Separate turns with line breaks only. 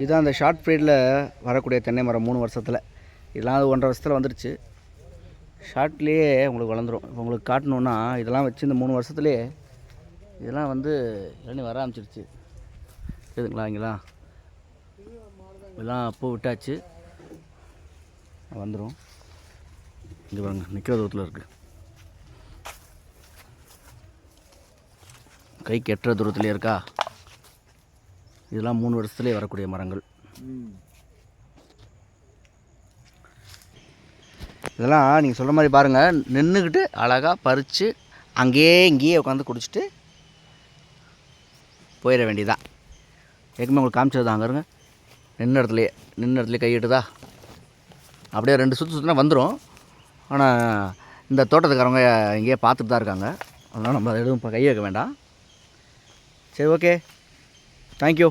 இதுதான் அந்த ஷார்ட் பீரியடில் வரக்கூடிய தென்னை மரம் மூணு வருஷத்தில். இதெல்லாம் அது ஒன்றரை வருஷத்தில் வந்துருச்சு. ஷார்ட்லேயே உங்களுக்கு வளர்ந்துரும். இப்போ உங்களுக்கு காட்டணுன்னா இதெல்லாம் வச்சு இந்த மூணு வருஷத்துலேயே இதெல்லாம் வந்து இளநீ வர ஆரம்பிச்சிருச்சு. இருக்குதுங்களா இங்கெல்லாம்? இதெல்லாம் பூ விட்டாச்சு. வந்துடும் இங்கே பாருங்க நிற்கிற தூரத்தில் இருக்குது கைக்கு எட்டுற தூரத்துலேயே இருக்கா? இதெல்லாம் மூணு வருஷத்துலேயே வரக்கூடிய மரங்கள். இதெல்லாம் நீங்கள் சொல்கிற மாதிரி பாருங்கள் நின்றுக்கிட்டு அழகாக பறித்து அங்கேயே இங்கேயே உட்காந்து குடிச்சிட்டு போயிட வேண்டியதான் ஏற்கனவே உங்களுக்கு காமிச்சது அங்கே இருங்க. நின்ன இடத்துலையே நின்ன இடத்துலையே கையிட்டுதா அப்படியே ரெண்டு சுற்று சுற்றினா வந்துடும் ஆனால் இந்த தோட்டத்துக்காரவங்க இங்கேயே பார்த்துட்டு தான் இருக்காங்க. அதனால் நம்ம எதுவும் இப்போ கை வைக்க வேண்டாம். சரி ஓகே. Thank you